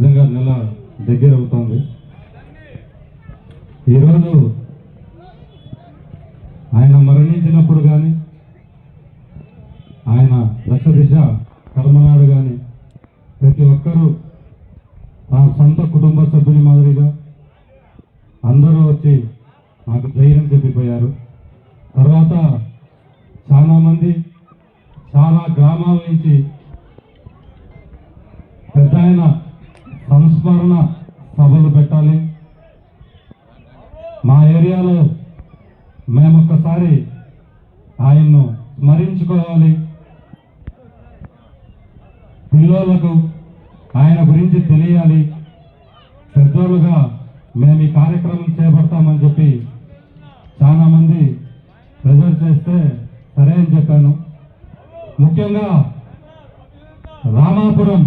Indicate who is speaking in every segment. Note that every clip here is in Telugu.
Speaker 1: విధంగా నెల దగ్గర అవుతుంది. ఈరోజు ఆయన మరణించినప్పుడు కానీ ఆయన దశ దిశ కర్మనాడు కానీ ప్రతి ఒక్కరూ తన సొంత కుటుంబ సభ్యుని మాదిరిగా అందరూ వచ్చి నాకు ధైర్యం చెప్పిపోయారు తర్వాత చాలామంది చాలా గ్రామాల నుంచి పెద్ద ఆయన సంస్మరణ సభలు పెట్టాలి మా ఏరియాలో మేమొక్కసారి ఆయన్ను స్మరించుకోవాలి పిల్లలకు ఆయన గురించి తెలియాలి పెద్దోళ్ళుగా మేము ఈ కార్యక్రమం చేపడతామని చెప్పి చాలా మంది ప్రెజర్ చేస్తే సరే అని చెప్పాను. ముఖ్యంగా రామాపురం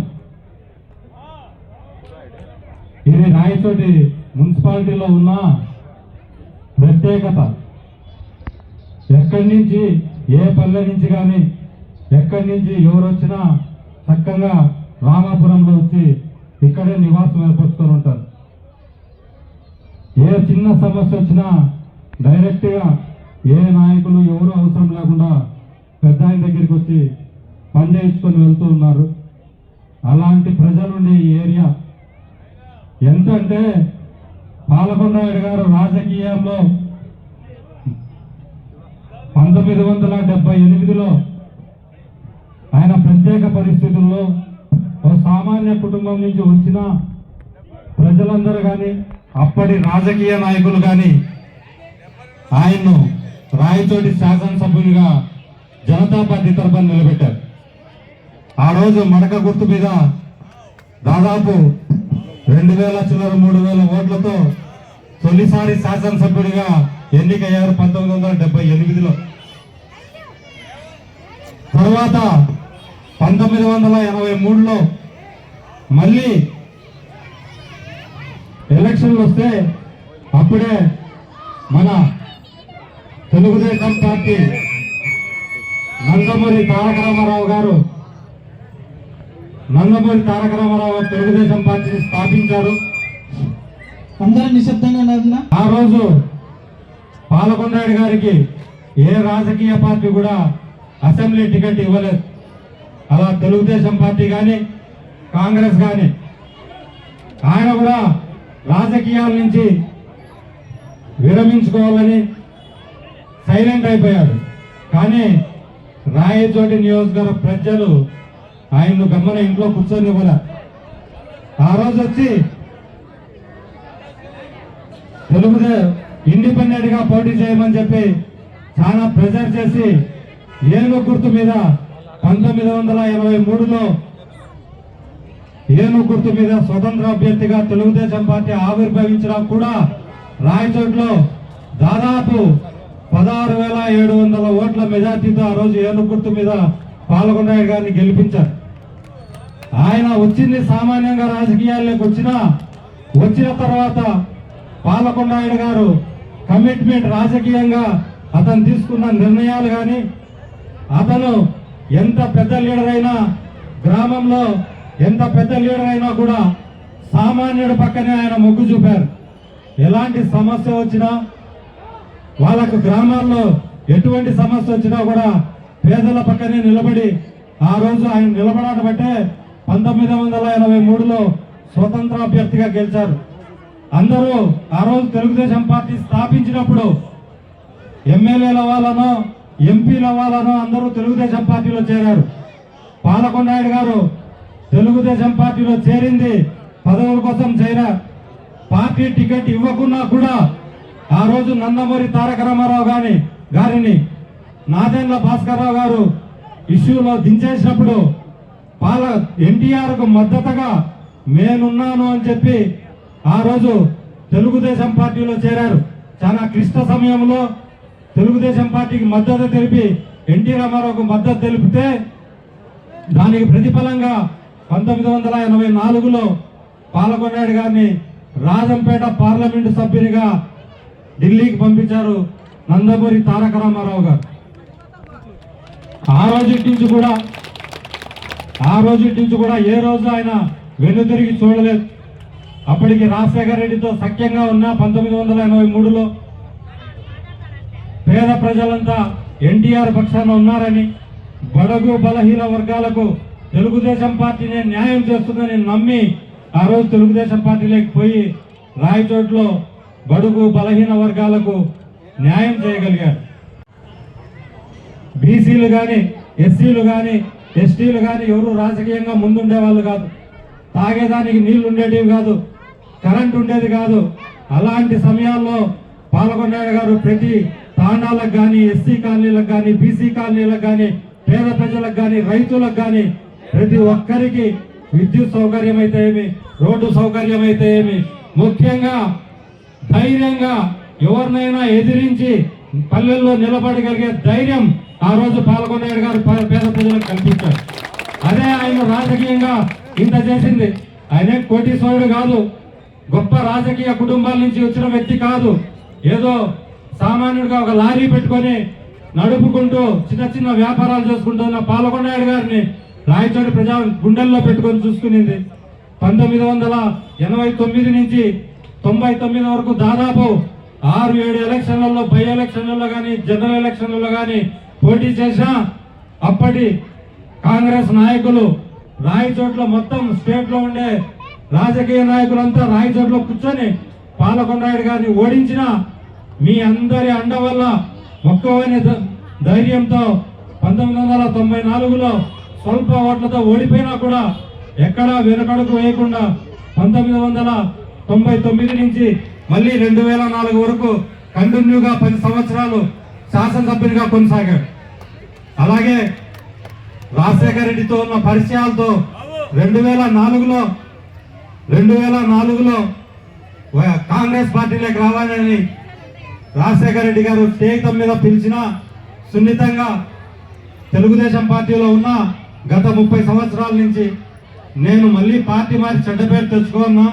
Speaker 1: ఇది రాయచోటి మున్సిపాలిటీలో ఉన్న ప్రత్యేకత. ఎక్కడి నుంచి ఏ పల్లె నుంచి కానీ ఎక్కడి నుంచి ఎవరు వచ్చినా చక్కగా రామాపురంలో వచ్చి ఇక్కడే నివాసం ఏర్పరచుకొని ఉంటారు. ఏ చిన్న సమస్య వచ్చినా డైరెక్ట్గా ఏ నాయకులు ఎవరు అవసరం లేకుండా పెద్ద ఆయన దగ్గరికి వచ్చి పని చేయించుకొని వెళ్తూ ఉన్నారు. అలాంటి ప్రజలుండే ఈ ఏరియా. ఎంత అంటే పాలకొండాయుడు గారు రాజకీయాల్లో పంతొమ్మిది వందల డెబ్బై ఎనిమిదిలో ఆయన ప్రత్యేక పరిస్థితుల్లో ఓ సామాన్య కుటుంబం నుంచి వచ్చిన ప్రజలందరూ కానీ అప్పటి రాజకీయ నాయకులు కానీ ఆయన్ను రాయచోటి శాసనసభ్యునిగా జనతా పార్టీ తరఫున నిలబెట్టారు. ఆ రోజు మడక గుర్తు మీద దాదాపు రెండు వేల చిల్లర మూడు వేల ఓట్లతో తొలిసారి శాసనసభ్యుడిగా ఎన్నికయ్యారు పంతొమ్మిది వందల డెబ్బై ఎనిమిదిలో. తర్వాత పంతొమ్మిది వందల ఎనభై మూడులో మళ్ళీ ఎలక్షన్లు వస్తే అప్పుడే మన తెలుగుదేశం పార్టీ నందమూరి తారక రామారావు గారు నందమూరి తారక రామారావు గారు తెలుగుదేశం పార్టీని స్థాపించారు.
Speaker 2: అందరూ నిశ్శబ్దంగా
Speaker 1: ఆ రోజు పాలకొండాయుడు గారికి ఏ రాజకీయ పార్టీ కూడా అసెంబ్లీ టికెట్ ఇవ్వలేదు. అలా తెలుగుదేశం పార్టీ కానీ కాంగ్రెస్ కానీ ఆయన కూడా రాజకీయాల నుంచి విరమించుకోవాలని సైలెంట్ అయిపోయారు. కానీ రాయచోటి నియోజకవర్గ ప్రజలు ఆయన్ను గమ్మన ఇంట్లో కూర్చొని కూడా ఆ రోజు వచ్చి తెలుగుదేశం ఇండిపెండెంట్గా పోటీ చేయమని చెప్పి చాలా ప్రెజర్ చేసి ఏనుగు గుర్తు మీద పంతొమ్మిది వందల ఎనభై మూడులో ఏను గుర్తు మీద స్వతంత్ర అభ్యర్థిగా తెలుగుదేశం పార్టీ ఆవిర్భవించడం కూడా రాయచోట్లో దాదాపు పదహారు వేల ఏడు వందల ఓట్ల మెజార్టీతో ఆ రోజు ఏను గుర్తు మీద పాల్గొన్నాడు గారిని గెలిపించారు. ఆయన వచ్చింది సామాన్యంగా రాజకీయాల్లోకి వచ్చినా వచ్చిన తర్వాత పాలకొండాయుడు గారు కమిట్మెంట్ రాజకీయంగా అతను తీసుకున్న నిర్ణయాలు కానీ అతను ఎంత పెద్ద లీడర్ అయినా గ్రామంలో ఎంత పెద్ద లీడర్ అయినా కూడా సామాన్యుడి పక్కనే ఆయన మొగ్గు చూపారు. ఎలాంటి సమస్య వచ్చినా వాళ్ళకు గ్రామాల్లో ఎటువంటి సమస్య వచ్చినా కూడా పేదల పక్కనే నిలబడి ఆ రోజు ఆయన నిలబడడం బట్టే పంతొమ్మిది వందల ఎనభై మూడులో స్వతంత్ర అభ్యర్థిగా గెలిచారు. అందరూ ఆ రోజు తెలుగుదేశం పార్టీ స్థాపించినప్పుడు ఎమ్మెల్యేల వాళ్ళనో ఎంపీల వాళ్ళనో అందరూ తెలుగుదేశం పార్టీలో చేరారు. పాలకొండాయుడు గారు తెలుగుదేశం పార్టీలో చేరింది. పదవుల కోసం చేరా పార్టీ టికెట్ ఇవ్వకున్నా కూడా ఆ రోజు నందమూరి తారక రామారావు గాని గారిని నాదెండ్ల భాస్కర్రావు గారు ఇష్యూలో దించేసినప్పుడు పాల ఎన్టీఆర్కు మద్దతుగా నేనున్నాను అని చెప్పి ఆ రోజు తెలుగుదేశం పార్టీలో చేరారు. చాలా క్లిష్ట సమయంలో తెలుగుదేశం పార్టీకి మద్దతు తెలిపి ఎన్టీ రామారావుకు మద్దతు తెలిపితే దానికి ప్రతిఫలంగా పంతొమ్మిది వందల ఎనభై నాలుగులో పాలకొండాడు గారిని రాజంపేట పార్లమెంటు సభ్యునిగా ఢిల్లీకి పంపించారు నందమూరి తారక రామారావు గారు. ఆ రోజు నుంచి కూడా ఆ రోజు నుంచి కూడా ఏ రోజు ఆయన వెన్నుతిరిగి చూడలేదు. అప్పటికి రాజశేఖర రెడ్డితో సఖ్యంగా ఉన్న పంతొమ్మిది వందల ఎనభై మూడులో పేద ప్రజలంతా ఎన్టీఆర్ పక్షాన ఉన్నారని బడుగు బలహీన వర్గాలకు తెలుగుదేశం పార్టీనే న్యాయం చేస్తుందని నమ్మి ఆ రోజు తెలుగుదేశం పార్టీలోకి పోయి రాయచోట్లో బడుగు బలహీన వర్గాలకు న్యాయం చేయగలిగారు. బీసీలు కానీ ఎస్సీలు కానీ ఎస్టీలు కానీ ఎవరు రాజకీయంగా ముందుండేవాళ్ళు కాదు. తాగేదానికి నీళ్ళు ఉండేటివి కాదు కరెంట్ ఉండేది కాదు. అలాంటి సమయాల్లో పాల్గొండాడు గారు ప్రతి తాండాలకు కానీ ఎస్సీ కాలనీలకు కానీ బీసీ కాలనీలకు కానీ పేద ప్రజలకు కానీ రైతులకు కానీ ప్రతి ఒక్కరికి విద్యుత్ సౌకర్యం అయితే ఏమి? రోడ్డు సౌకర్యం అయితే ఏమి? ముఖ్యంగా ధైర్యంగా ఎవరినైనా ఎదిరించి పల్లెల్లో నిలబడగలిగే ధైర్యం ఆ రోజు పాల్గొనేడు గారు పేద ప్రజలకు కల్పించారు. అదే ఆయన రాజకీయంగా ఇంత చేసింది. ఆయనే కోటీశ్వరుడు కాదు. గొప్ప రాజకీయ కుటుంబాల నుంచి వచ్చిన వ్యక్తి కాదు. ఏదో సామాన్యుడిగా ఒక లారీ పెట్టుకొని నడుపుకుంటూ చిన్న చిన్న వ్యాపారాలు చేసుకుంటున్న పాల్గొన్నాయుడు గారిని రాయచోటి ప్రజా గుండెల్లో పెట్టుకొని చూసుకునేది. పంతొమ్మిది వందల ఎనభై తొమ్మిది నుంచి తొంభై తొమ్మిది వరకు దాదాపు ఆరు ఏడు ఎలక్షన్లలో బై ఎలక్షన్లలో కానీ జనరల్ ఎలక్షన్లలో కానీ పోటీ చేసిన అప్పటి కాంగ్రెస్ నాయకులు రాయచోట్ల మొత్తం స్టేట్లో ఉండే రాజకీయ నాయకులంతా రాయచోట్లో కూర్చొని పాలకొండాయుడు గారిని ఓడించిన మీ అందరి అండ వల్ల మొక్కవైన ధైర్యంతో పంతొమ్మిది వందల తొంభై నాలుగులో స్వల్ప ఓట్లతో ఓడిపోయినా కూడా ఎక్కడా వెనుకడుకు వేయకుండా పంతొమ్మిది వందల తొంభై తొమ్మిది నుంచి మళ్ళీ రెండు వేల నాలుగు వరకు కంటిన్యూగా పది సంవత్సరాలు శాసనసభ్యునిగా కొనసాగాడు. అలాగే రాజశేఖర రెడ్డితో ఉన్న పరిచయాలతో రెండు వేల నాలుగులో రెండు వేల నాలుగులో కాంగ్రెస్ పార్టీలోకి రావాలని రాజశేఖర రెడ్డి గారు స్నేహితం మీద పిలిచిన సున్నితంగా తెలుగుదేశం పార్టీలో ఉన్న గత ముప్పై సంవత్సరాల నుంచి నేను మళ్ళీ పార్టీ మారి చెడ్డ పేరు తెచ్చుకోన్నా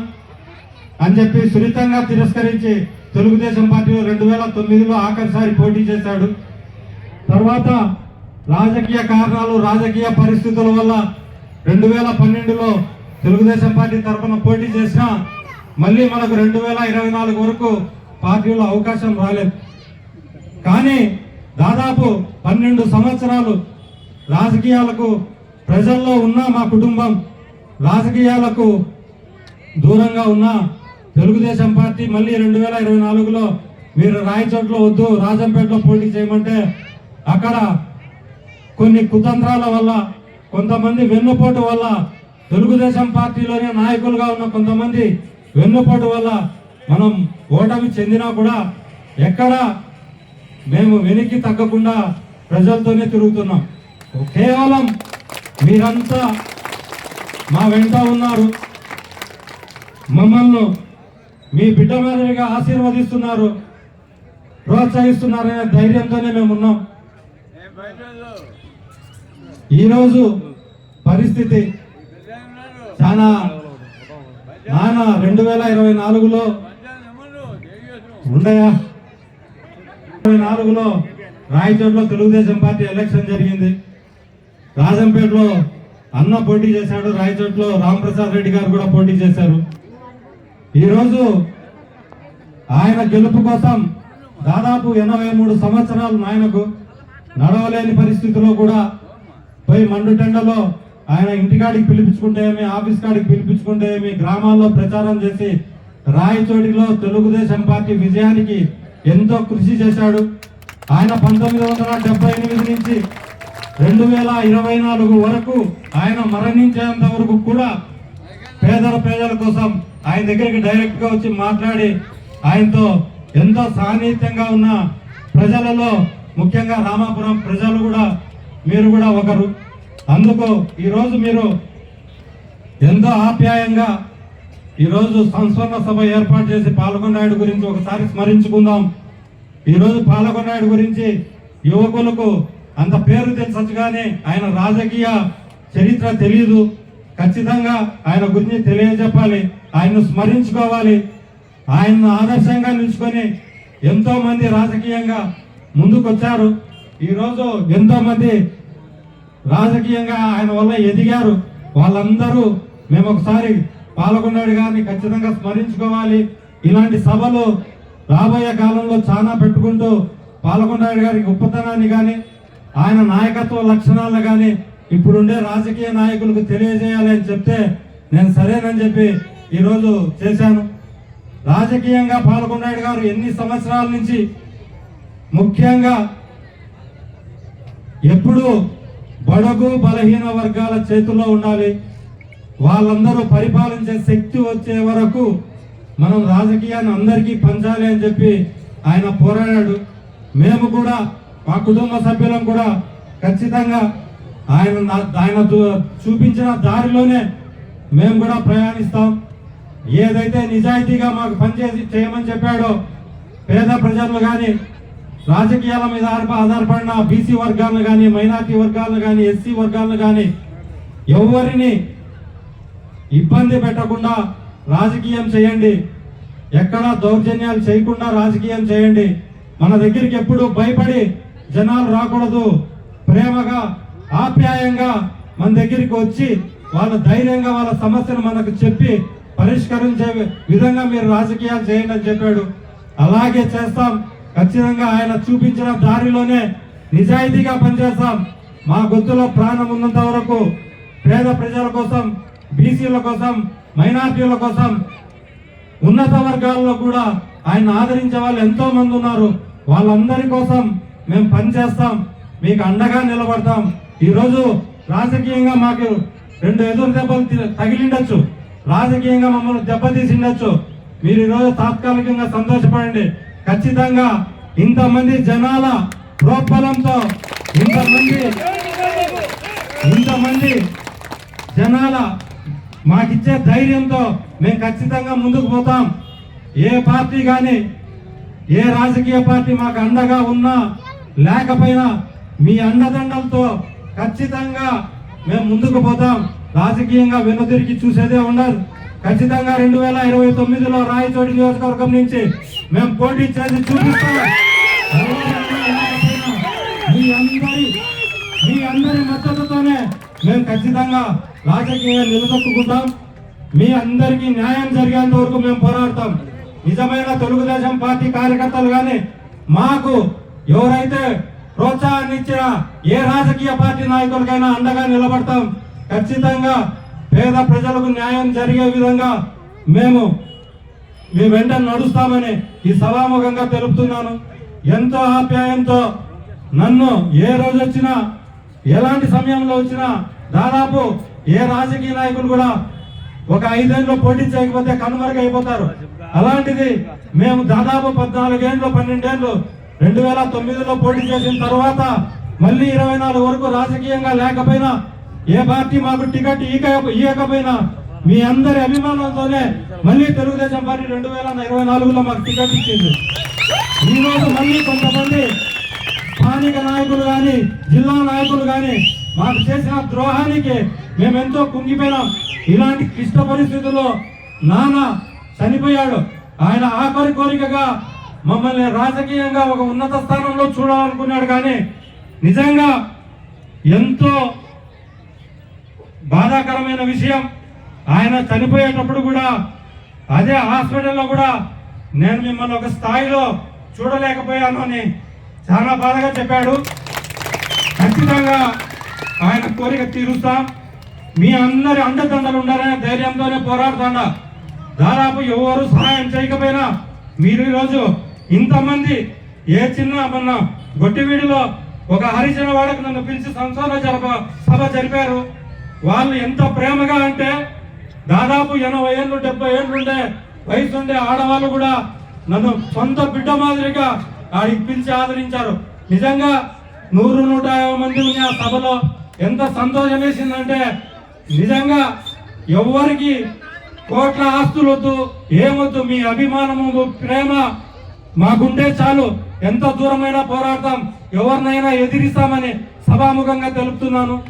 Speaker 1: అని చెప్పి సున్నితంగా తిరస్కరించి తెలుగుదేశం పార్టీలో రెండు వేల తొమ్మిదిలో ఆఖరిసారి పోటీ చేశాడు. తర్వాత రాజకీయ కారణాలు రాజకీయ పరిస్థితుల వల్ల రెండు వేల పన్నెండులో తెలుగుదేశం పార్టీ తరఫున పోటీ చేసినా మళ్ళీ మనకు రెండు వేల ఇరవై నాలుగు వరకు పార్టీలో అవకాశం రాలేదు. కానీ దాదాపు పన్నెండు సంవత్సరాలు రాజకీయాలకు ప్రజల్లో ఉన్న మా కుటుంబం రాజకీయాలకు దూరంగా ఉన్న తెలుగుదేశం పార్టీ మళ్ళీ రెండు వేల ఇరవై నాలుగులో మీరు రాయచోట్లో వద్దు రాజంపేటలో పోటీ చేయమంటే అక్కడ కొన్ని కుతంత్రాల వల్ల కొంతమంది వెన్నుపోటు వల్ల తెలుగుదేశం పార్టీలోనే నాయకులుగా ఉన్న కొంతమంది వెన్నుపోటు వల్ల మనం ఓటమి చెందినా కూడా ఎక్కడ మేము వెనక్కి తగ్గకుండా ప్రజలతోనే తిరుగుతున్నాం. కేవలం మీరంతా మా వెంట ఉన్నారు. మమ్మల్ని మీ బిడ్డ మాదిరిగా ఆశీర్వదిస్తున్నారు. ప్రోత్సహిస్తున్నారనే ధైర్యంతోనే మేము ఉన్నాం. ఈరోజు పరిస్థితి చాలా నాన్న రెండు వేల ఇరవై నాలుగులో ఉండయా? ఇరవై నాలుగులో రాయచోట్లో తెలుగుదేశం పార్టీ ఎలక్షన్ జరిగింది. రాజంపేటలో అన్న పోటీ చేశాడు రాయచోట్లో రామప్రసాద్ రెడ్డి గారు కూడా పోటీ చేశారు. ఈరోజు ఆయన గెలుపు కోసం దాదాపు ఎనభై మూడు సంవత్సరాలు ఆయనకు నడవలేని పరిస్థితిలో కూడా పోయి మండుటెండలో ఆయన ఇంటికాడికి పిలిపించుకుంటేమి ఆఫీస్ కాడికి పిలిపించుకుంటేమి గ్రామాల్లో ప్రచారం చేసి రాయచోటిలో తెలుగుదేశం పార్టీ విజయానికి ఎంతో కృషి చేశాడు. ఆయన పంతొమ్మిది వందల డెబ్బై ఎనిమిది నుంచి రెండు వేల ఇరవై నాలుగు వరకు ఆయన మరణించేంత వరకు కూడా పేదల ప్రజల కోసం ఆయన దగ్గరికి డైరెక్ట్గా వచ్చి మాట్లాడి ఆయనతో ఎంతో సాన్నిహిత్యంగా ఉన్న ప్రజలలో ముఖ్యంగా రామాపురం ప్రజలు కూడా మీరు కూడా ఒకరు. అందుకు ఈరోజు మీరు ఎంతో ఆప్యాయంగా ఈరోజు సంస్మరణ సభ ఏర్పాటు చేసి పాల్గొన్నాయుడు గురించి ఒకసారి స్మరించుకుందాం. ఈరోజు పాల్గొన్నాయుడు గురించి యువకులకు అంత పేరు తెలుసచ్చు కానీ ఆయన రాజకీయ చరిత్ర తెలియదు ఖచ్చితంగా ఆయన గురించి తెలియజెప్పాలి. ఆయన్ను స్మరించుకోవాలి. ఆయన్ను ఆదర్శంగా నిలుచుకొని ఎంతో మంది రాజకీయంగా ముందుకొచ్చారు. ఈరోజు ఎంతో మంది రాజకీయంగా ఆయన వల్ల ఎదిగారు. వాళ్ళందరూ మేము ఒకసారి పాల్గొన్నాడు గారిని ఖచ్చితంగా స్మరించుకోవాలి. ఇలాంటి సభలు రాబోయే కాలంలో చాలా పెట్టుకుంటూ పాల్గొన్నాడు గారికి గొప్పతనాన్ని కానీ ఆయన నాయకత్వ లక్షణాలను కానీ ఇప్పుడుండే రాజకీయ నాయకులకు తెలియజేయాలి అని చెప్తే నేను సరేనని చెప్పి ఈరోజు చేశాను. రాజకీయంగా పాల్గొన్నాడు గారు ఎన్ని సంవత్సరాల నుంచి ముఖ్యంగా ఎప్పుడు బడుగు బలహీన వర్గాల చేతుల్లో ఉండాలి. వాళ్ళందరూ పరిపాలించే శక్తి వచ్చే వరకు మనం రాజకీయాన్ని అందరికీ పంచాలి అని చెప్పి ఆయన పోరాడాడు. మేము కూడా మా కుటుంబ సభ్యులం కూడా ఖచ్చితంగా ఆయన ఆయన చూపించిన దారిలోనే మేము కూడా ప్రయాణిస్తాం. ఏదైతే నిజాయితీగా మాకు పనిచేసి చేయమని చెప్పాడో పేద ప్రజలు కానీ రాజకీయాల మీద ఆధారపడిన బీసీ వర్గాలను కానీ మైనార్టీ వర్గాలను కానీ ఎస్సీ వర్గాలను కానీ ఎవరిని ఇబ్బంది పెట్టకుండా రాజకీయం చేయండి. ఎక్కడ దౌర్జన్యాలు చేయకుండా రాజకీయం చేయండి. మన దగ్గరికి ఎప్పుడు భయపడి జనాలు రాకూడదు. ప్రేమగా ఆప్యాయంగా మన దగ్గరికి వచ్చి వాళ్ళ ధైర్యంగా వాళ్ళ సమస్యను మనకు చెప్పి పరిష్కరించే విధంగా మీరు రాజకీయాలు చేయండి అని చెప్పాడు. అలాగే చేస్తాం. ఖచ్చితంగా ఆయన చూపించిన దారిలోనే నిజాయితీగా పనిచేస్తాం. మా గొంతులో ప్రాణం ఉన్నంత వరకు పేద ప్రజల కోసం బీసీల కోసం మైనార్టీల కోసం ఉన్నత వర్గాల్లో కూడా ఆయన ఆదరించే వాళ్ళు ఎంతో మంది ఉన్నారు. వాళ్ళందరి కోసం మేము పనిచేస్తాం మీకు అండగా నిలబడతాం. ఈరోజు రాజకీయంగా మాకు రెండు ఎదురు దెబ్బలు తగిలిండొచ్చు. రాజకీయంగా మమ్మల్ని దెబ్బతీసిండొచ్చు. మీరు ఈరోజు తాత్కాలికంగా సంతోషపడండి. ఖచ్చితంగా ఇంతమంది జనాల ప్రోత్బలంతో ఇంతమంది ఇంతమంది జనాల మాకిచ్చే ధైర్యంతో మేము ఖచ్చితంగా ముందుకు పోతాం. ఏ పార్టీ కానీ ఏ రాజకీయ పార్టీ మాకు అండగా ఉన్నా లేకపోయినా మీ అండదండలతో ఖచ్చితంగా మేము ముందుకు పోతాం. రాజకీయంగా వెనుదిరిగి చూసేదే ఉండదు. ఖచ్చితంగా రెండు వేల ఇరవై తొమ్మిదిలో రాయచోటి నియోజకవర్గం నుంచి మేము పోటీ చేసి చూపిస్తాం. మీ అందరి మీ అందరి మద్దతుతోనే మేము ఖచ్చితంగా రాజకీయంగా నిలదొక్కుంటాం మీ అందరికీ న్యాయం జరిగేంత వరకు మేము పోరాడతాం. నిజమైన తెలుగుదేశం పార్టీ కార్యకర్తలు కానీ మాకు ఎవరైతే ప్రోత్సాహాన్ని ఇచ్చిన ఏ రాజకీయ పార్టీ నాయకులకైనా అండగా నిలబడతాం ఖచ్చితంగా పేద ప్రజలకు న్యాయం జరిగే విధంగా మేము మీ వెంట నడుస్తామని ఈ సభాముఖంగా తెలుపుతున్నాను. ఎంతో ఆప్యాయంతో నన్ను ఏ రోజు వచ్చినా ఎలాంటి సమయంలో వచ్చినా దాదాపు ఏ రాజకీయ నాయకులు కూడా ఒక ఐదేళ్ళు పోటీ చేయకపోతే కనుమరుగైపోతారు. అలాంటిది మేము దాదాపు పద్నాలుగేళ్ళు పన్నెండేళ్ళు రెండు వేల తొమ్మిదిలో పోటీ చేసిన తర్వాత మళ్ళీ ఇరవై నాలుగు వరకు రాజకీయంగా లేకపోయినా ఏ పార్టీ మాకు టికెట్ ఈక ఇవ్వకపోయినా మీ అందరి అభిమానంతోనే మళ్ళీ తెలుగుదేశం పార్టీ రెండు వేల ఇరవై నాలుగులో మాకు టికెట్ ఇచ్చింది. ఈరోజు మళ్ళీ కొంతమంది స్థానిక నాయకులు కానీ జిల్లా నాయకులు కానీ మాకు చేసిన ద్రోహానికి మేము ఎంతో కుంగిపోయినాం. ఇలాంటి క్లిష్ట పరిస్థితుల్లో నాన్న చనిపోయాడు. ఆయన ఆఖరి కోరికగా మమ్మల్ని రాజకీయంగా ఒక ఉన్నత స్థానంలో చూడాలనుకున్నాడు కానీ నిజంగా ఎంతో బాధాకరమైన విషయం. ఆయన చనిపోయేటప్పుడు కూడా అదే హాస్పిటల్లో కూడా నేను మిమ్మల్ని ఒక స్థాయిలో చూడలేకపోయాను అని చాలా బాధగా చెప్పాడు. ఖచ్చితంగా ఆయన కోరిక తీరుస్తాం. మీ అందరి అండదండలు ఉండాలనే ధైర్యంతోనే పోరాడుతాడా. దాదాపు ఎవరు సహాయం చేయకపోయినా మీరు ఈరోజు ఇంతమంది ఏ చిన్న మొన్న గొట్టివీడిలో ఒక హరిజన వాడకు నన్ను పిలిచి సంసార జరప సభ జరిపారు. వాళ్ళు ఎంత ప్రేమగా అంటే దాదాపు ఎనభై ఏళ్ళు డెబ్బై ఏళ్ళు ఉండే వయసు ఉండే ఆడవాళ్ళు కూడా నన్ను సొంత బిడ్డ మాదిరిగా ఆడికి పిలిచి ఆదరించారు. నిజంగా నూరు నూట యాభై మంది ఉన్న ఆ సభలో ఎంత సంతోషం వేసిందంటే నిజంగా ఎవరికి కోట్ల ఆస్తులు వద్దు ఏమొద్దు మీ అభిమానము ప్రేమ మాకుంటే చాలు. ఎంత దూరమైనా పోరాడతాం. ఎవరినైనా ఎదిరిస్తామని సభాముఖంగా తెలుపుతున్నాను.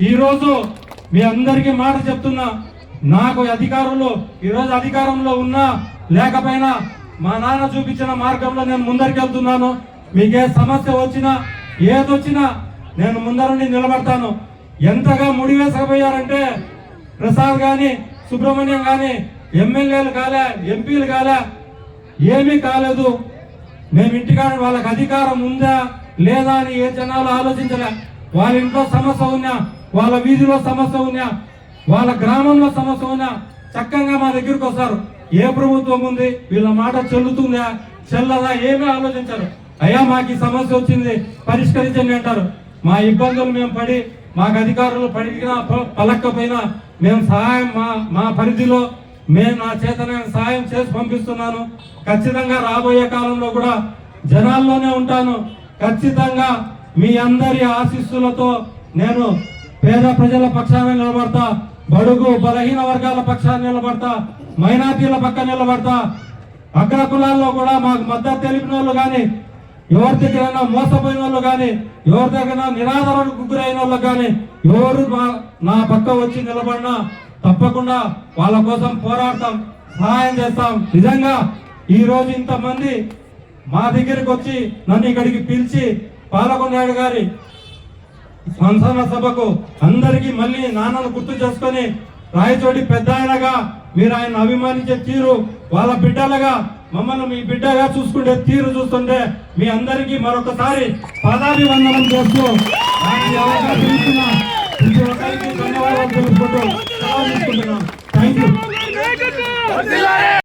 Speaker 1: ఈరోజు మీ అందరికీ మాట చెప్తున్నా. నాకు అధికారంలో ఈరోజు అధికారంలో ఉన్నా లేకపోయినా మా నాన్న చూపించిన మార్గంలో నేను ముందరికి వెళ్తున్నాను మీకే సమస్య వచ్చినా ఏదొచ్చినా నేను ముందరుండి నిలబడతాను. ఎంతగా ముడివేసకపోయారంటే ప్రసాద్ కానీ సుబ్రహ్మణ్యం కానీ ఎమ్మెల్యేలు కాలే ఎంపీలు కాలే ఏమీ కాలేదు. మేము ఇంటికాడ వాళ్ళకి అధికారం ఉందా లేదా అని ఏ జనాలు ఆలోచించలే. వాళ్ళ ఇంట్లో సమస్య ఉన్నా వాళ్ళ వీధిలో సమస్య ఉన్నా వాళ్ళ గ్రామంలో సమస్య ఉన్నా చక్కగా మా దగ్గరికి వస్తారు. ఏ ప్రభుత్వం ఉంది? వీళ్ళ మాట చెల్లుతుందా చెల్లదా ఏమీ ఆలోచించరు. అయ్యా మాకు ఈ సమస్య వచ్చింది పరిష్కరించండి అంటారు. మా ఇబ్బందులు మేము పడి మాకు అధికారులు పడిగినా పలక్కపోయినా మేము సహాయం మా మా పరిధిలో నేను నా చేతనే సాయం చేసి పంపిస్తున్నాను. ఖచ్చితంగా రాబోయే కాలంలో కూడా జనాల్లోనే ఉంటాను. ఖచ్చితంగా మీ అందరి ఆశీస్సులతో నేను పేద ప్రజల పక్షాన నిలబడతా బడుగు బలహీన వర్గాల పక్షాన నిలబడతా మైనార్టీల పక్క నిలబడతా. అగ్ర కులాల్లో కూడా మాకు మద్దతు తెలిపిన వాళ్ళు కానీ ఎవరి దగ్గరైనా మోసపోయిన వాళ్ళు కానీ ఎవరి దగ్గర నిరాదరణకు గురైన వాళ్ళు కానీ ఎవరు మా- నా పక్క వచ్చి నిలబడినా తప్పకుండా వాళ్ళ కోసం పోరాడతాం సహాయం చేస్తాం. నిజంగా ఈ రోజు ఇంతమంది మా దగ్గరికి వచ్చి నన్ను ఇక్కడికి పిలిచి పాలకొండ గారి సంసన సభకు అందరికీ మళ్ళీ నాన్నను గుర్తు చేసుకొని రాయచోటి పెద్ద ఆయనగా మీరు ఆయన అభిమానించే తీరు వాళ్ళ బిడ్డలుగా మమ్మల్ని మీ బిడ్డగా చూసుకుంటే తీరు చూస్తుంటే మీ అందరికీ మరొకసారి పదాభివందనం చేస్తూ నాకు అవకాశం ఇచ్చిన ప్రతి ఒక్కరికి ధన్యవాదాలు తెలుపుకుంటూ థ్యాంక్ యూ